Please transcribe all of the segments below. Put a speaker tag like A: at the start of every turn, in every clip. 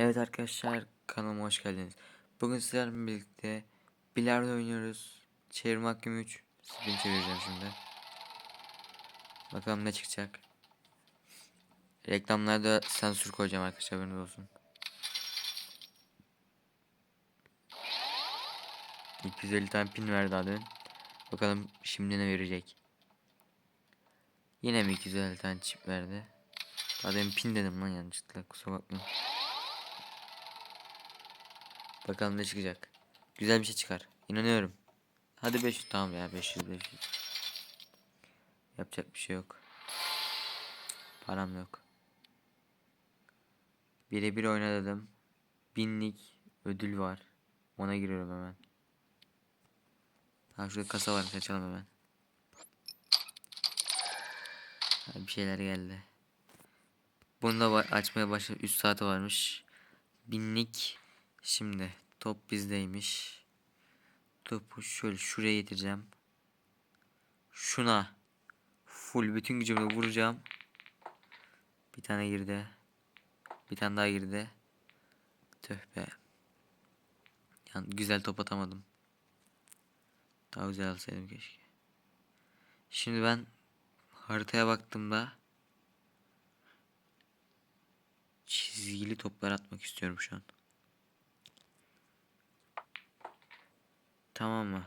A: Evet arkadaşlar kanalıma hoş geldiniz. Bugün sizlerle birlikte bilardo oynuyoruz. Çevirme hakkım 3. Spin çevireceğim şimdi. Bakalım ne çıkacak. Reklamlarda sansür koyacağım arkadaşlar haberiniz olsun. ...250 tane pin verdi demin. Bakalım şimdi ne verecek. Yine mi 250 tane çip verdi? Demin pin dedim lan yanlışlıkla kusura bakmayın. Bakalım ne çıkacak. Güzel bir şey çıkar. İnanıyorum. Hadi 500 tamam ya 500 500. Yapacak bir şey yok. Param yok. Birebir oyna dedim. Binlik ödül var. Ona giriyorum hemen. Ha şurada kasa var açalım hemen. Ha, bir şeyler geldi. Bunu da açmaya başladı. 3 saati varmış. Binlik Şimdi top bizdeymiş. Topu şöyle şuraya getireceğim. Şuna full bütün gücümle vuracağım. Bir tane girdi. Bir tane daha girdi. Tüh be. Yani güzel top atamadım. Daha güzel alsaydım keşke. Şimdi ben haritaya baktığımda çizgili toplar atmak istiyorum şu an. Tamam mı?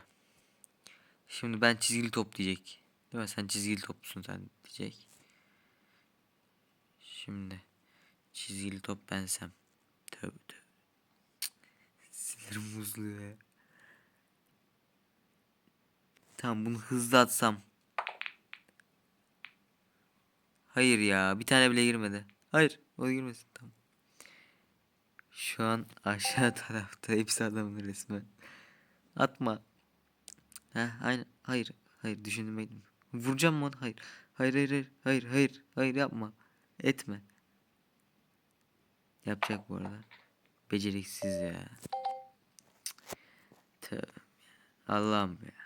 A: Şimdi ben çizgili top diyecek. Değil mi? Sen çizgili toplusun sen diyecek. Şimdi çizgili top bensem. Tövbe tövbe. Sinirim bozuluyor ya. Tamam bunu hızlı atsam. Hayır ya bir tane bile girmedi. Hayır o girmesin tamam. Şu an aşağı tarafta hepsi adamın resmen. Atma. Ha, aynen. Hayır. Hayır düşünmedim. Vuracağım mı? Hayır. Hayır hayır hayır. Hayır hayır. Hayır yapma. Etme. Yapacak bu arada. Beceriksiz ya. Tövbe. Allah'ım ya.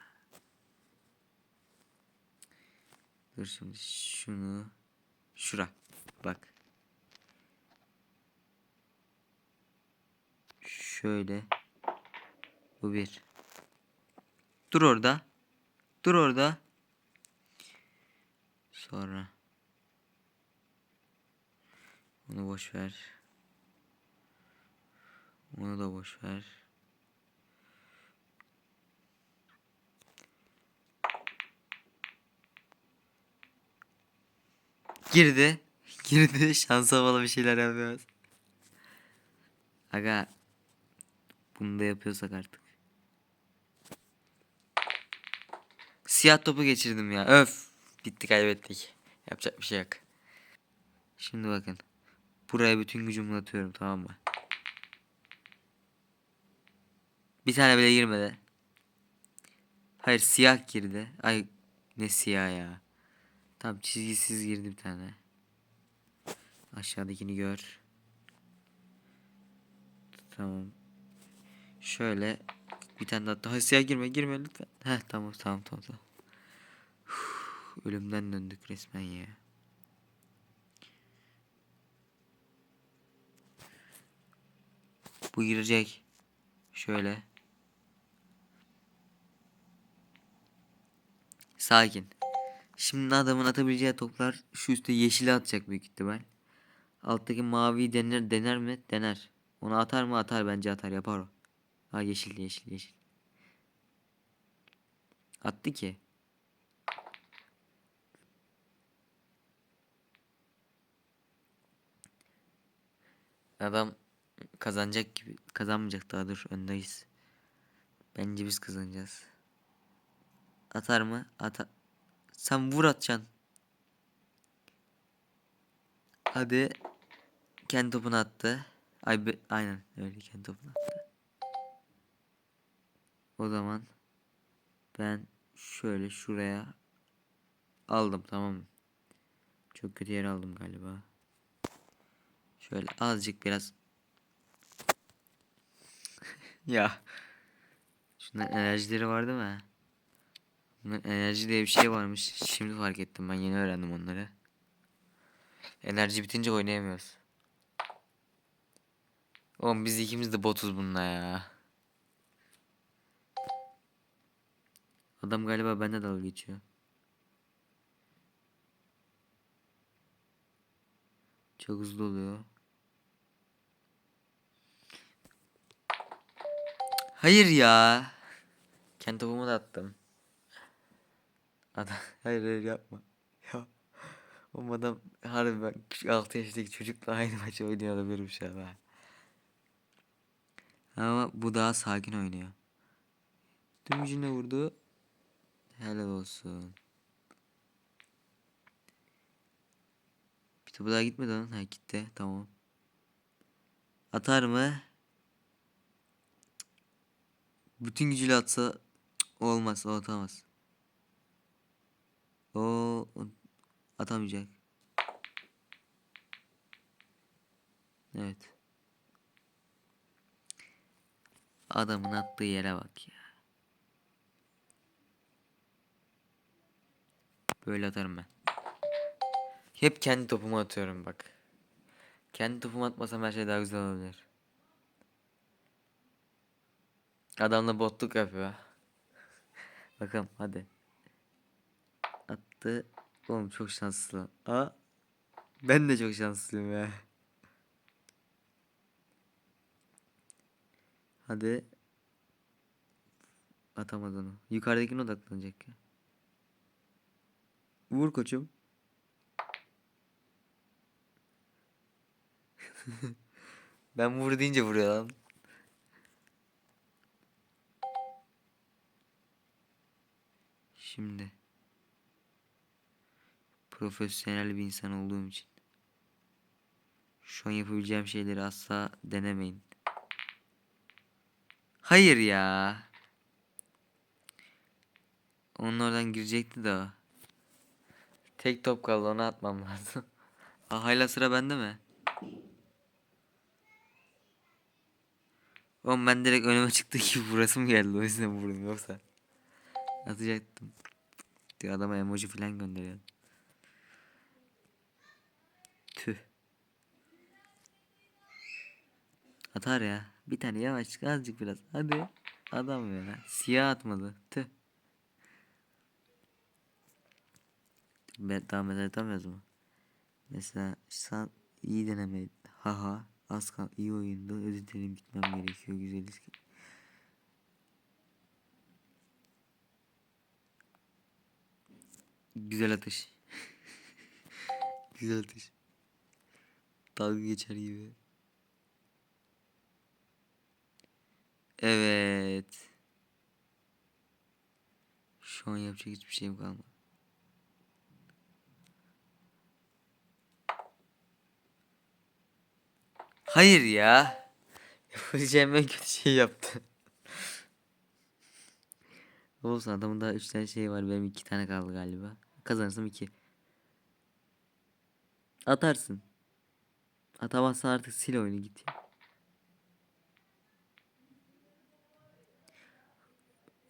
A: Dur şimdi şunu. Şura. Bak. Şöyle. Bu bir. Dur orada. Dur orada. Sonra. Onu boş ver. Onu da boş ver. Girdi. Girdi. Şansa bağlı bir şeyler yapıyoruz. Aga. Bunu da yapıyorsak artık. Siyah topu geçirdim ya. Öf. Bitti kaybettik. Yapacak bir şey yok. Şimdi bakın. Buraya bütün gücümü atıyorum tamam mı? Bir tane bile girmedi. Hayır siyah girdi. Ay ne siyah ya. Tamam çizgisiz girdi bir tane. Aşağıdakini gör. Tamam. Şöyle bir tane daha. Daha siyah girme girme lütfen. Heh tamam tamam tamam. tamam. Ölümden döndük resmen ya. Bu girecek. Şöyle. Sakin. Şimdi adamın atabileceği toplar şu üstte yeşili atacak büyük ihtimal. Alttaki mavi dener dener mi? Dener. Onu atar mı? Atar bence atar yapar o. Ha yeşil yeşil yeşil. Attı ki. Adam kazanacak gibi. Kazanmayacak daha dur öndeyiz. Bence biz kazanacağız. Atar mı? Atar. Sen vur atacaksın. Hadi. Kendi topunu attı. Ay be, aynen öyle kendi topunu attı. O zaman ben şöyle şuraya aldım tamam mı? Çok kötü yer aldım galiba. Şöyle azıcık biraz ya şunların enerjileri var değil mi? Bunların enerji diye bir şey varmış. Şimdi fark ettim ben yeni öğrendim onları. Enerji bitince oynayamıyoruz. Oğlum biz ikimiz de botuz bununla ya. Adam galiba bende dalga geçiyor. Çok hızlı oluyor. Hayır ya. Kendi topumu da attım. Adam hayır hayır yapma. Ya. Oğlum adam harbi ben 6 yaşındaki çocukla aynı maçı oynuyor olabilirim şu an ha. Ama bu daha sakin oynuyor. Tüm gücüne vurdu. Helal olsun. Bir topu daha gitmedi lan. Ha gitti. Tamam. Atar mı? Bütün gücüyle atsa olmaz. O atamaz. O atamayacak. Evet. Adamın attığı yere bak ya. Böyle atarım ben. Hep kendi topumu atıyorum bak. Kendi topumu atmasam her şey daha güzel olabilir. Adamla botluk yapıyor. Bakalım hadi. Attı. Oğlum çok şanslı. Aa. Ben de çok şanslıyım ya. Hadi. Atamadı onu. Yukarıdakine odaklanacak ya. Vur koçum. ben vur deyince vuruyor lan. Şimdi. Profesyonel bir insan olduğum için. Şu an yapabileceğim şeyleri asla denemeyin. Hayır ya. Onun oradan girecekti de o. Tek top kaldı onu atmam lazım. Aa, hala sıra bende mi? Oğlum ben direkt önüme çıktı ki burası mı geldi o yüzden vurdum yoksa. Atacaktım. Diyor adama emoji falan gönderiyor. Tüh. Atar ya. Bir tane yavaş azıcık biraz. Hadi. Adam ya. Siyah atmadı. Tüh. Ben daha mesela atamıyoruz mu? Mesela sen iyi deneme. Haha. Az kal iyi oyunda. Özür dilerim gitmem gerekiyor. Güzeliz. Güzel atış. Güzel atış. Dalga geçer gibi. Evet. Şu an yapacak hiçbir şeyim kalmadı. Hayır ya. Yapabileceğim en kötü şey yaptı. Olsun adamın daha 3 tane şey var. Benim 2 tane kaldı galiba. Kazanırsam 2. Atarsın. Atamazsan artık sil oyunu git.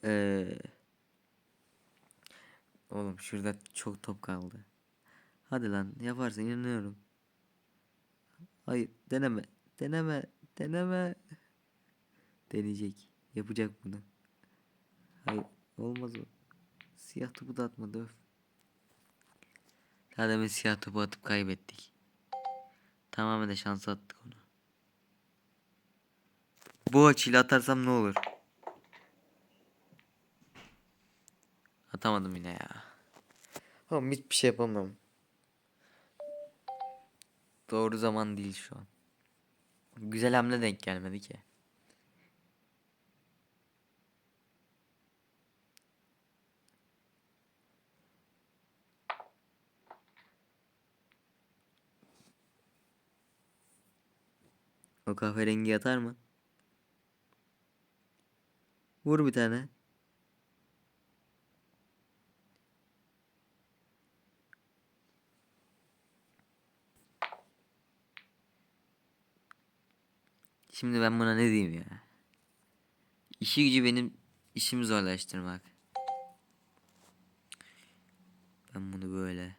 A: Ee, oğlum şurada çok top kaldı. Hadi lan yaparsın inanıyorum. Hayır deneme. Deneme. Deneme. Deneyecek. Yapacak bunu. Hayır olmaz o. Siyah topu da atmadı öf. Daha demin siyah topu atıp kaybettik. Tamamen de şansa attık onu. Bu açıyla atarsam ne olur? Atamadım yine ya. Oğlum hiçbir şey yapamam. Doğru zaman değil şu an. Güzel hamle denk gelmedi ki. O kahverengi atar mı? Vur bir tane. Şimdi ben buna ne diyeyim ya? İşi gücü benim işimi zorlaştırmak. Ben bunu böyle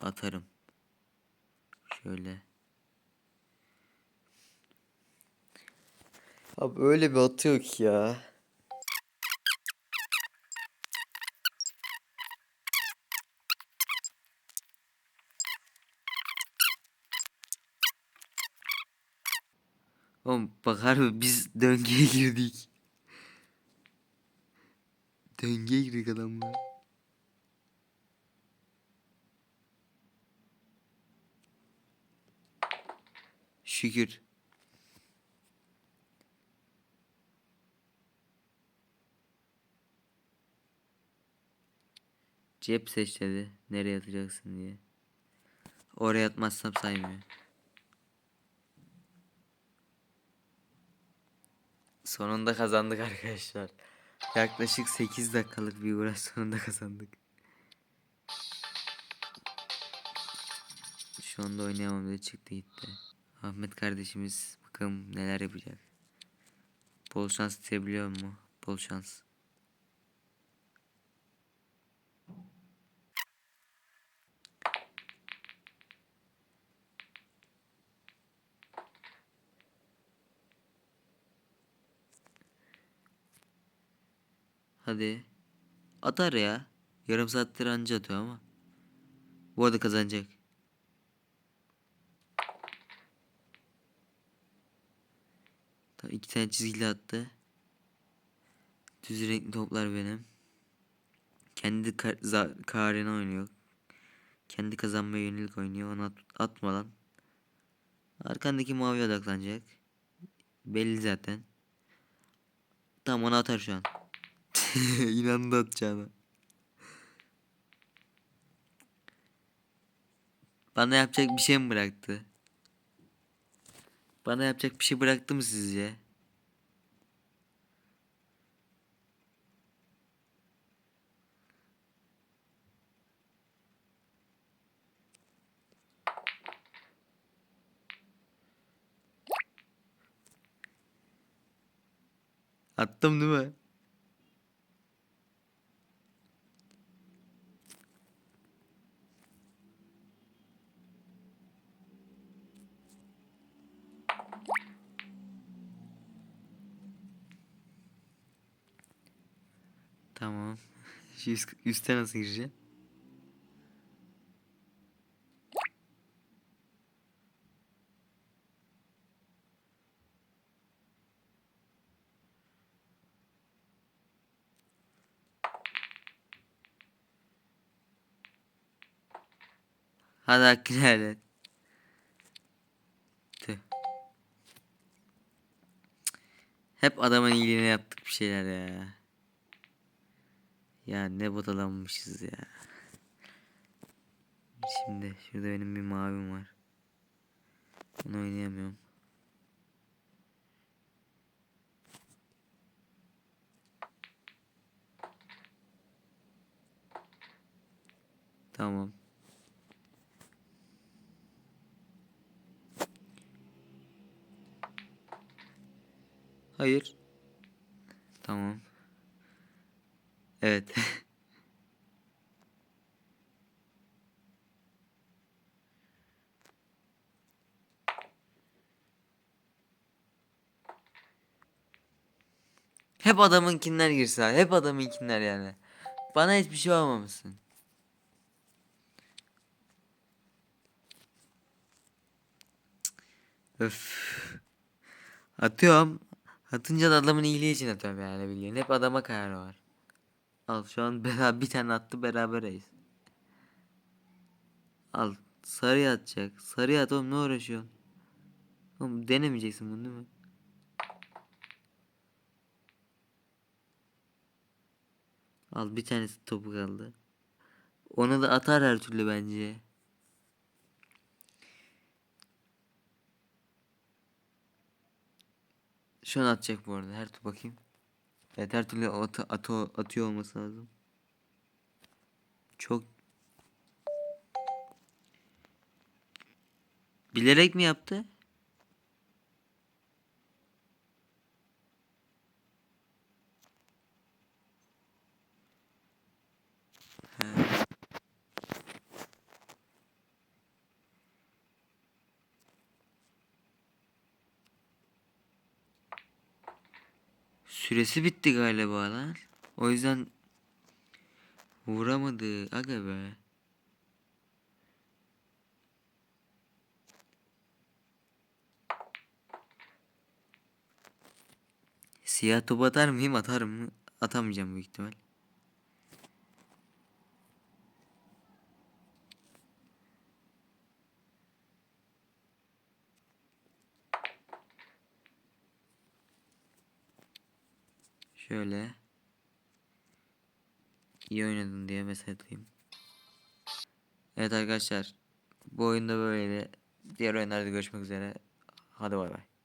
A: atarım. Şöyle. Abi öyle bir atıyor ki ya. Oğlum bak harbi biz döngüye girdik. Döngüye girdik adamla. Şükür. Cep seç dedi. Nereye atacaksın diye. Oraya atmazsam saymıyor. Sonunda kazandık arkadaşlar. Yaklaşık 8 dakikalık bir uğraş sonunda kazandık. Şu anda oynayamam dedi çıktı gitti. Ahmet kardeşimiz bakalım neler yapacak. Bol şans diyebiliyor mu? Bol şans. Hadi. Atar ya. Yarım saattir anca atıyor ama. Bu arada kazanacak. Tamam, iki tane çizgili attı. Düz renkli toplar benim. Kendi kar karene oynuyor. Kendi kazanmaya yönelik oynuyor. Onu at atma lan. Arkandaki mavi odaklanacak. Belli zaten. Tamam onu atar şu an. İnandı atacağına. Bana yapacak bir şey mi bıraktı? Bana yapacak bir şey bıraktı mı sizce? Attım değil mi? Tamam. Üst, üstte nasıl gireceğim? Hadi hakkını helal et. Hep adamın iyiliğine yaptık bir şeyler ya. Ya ne bot adammışız ya. Şimdi şurada benim bir mavim var. Bunu oynayamıyorum. Tamam. Hayır. Tamam. Evet. Hep adamınkiler girse abi, Hep adamınkiler yani. Bana hiçbir şey olmamışsın. Öf. Atıyorum. Atınca da adamın iyiliği için atıyorum yani bildiğin. Hep adama kararı var. Al şu an beraber bir tane attı berabereyiz. Al sarıya atacak. Sarıya at oğlum ne uğraşıyorsun? Oğlum denemeyeceksin bunu değil mi? Al bir tanesi topu kaldı. Onu da atar her türlü bence. Şu an atacak bu arada. Her tur bakayım. Evet her türlü at, at, atıyor olması lazım. Çok Bilerek mi yaptı? Süresi bitti galiba lan. O yüzden vuramadı. Aga be. Siyah top atar mıyım? Atarım mı? Atamayacağım büyük ihtimal. Şöyle. İyi oynadın diye mesaj atayım. Evet arkadaşlar. Bu oyunda böyle. Diğer oyunlarda görüşmek üzere. Hadi bay bay.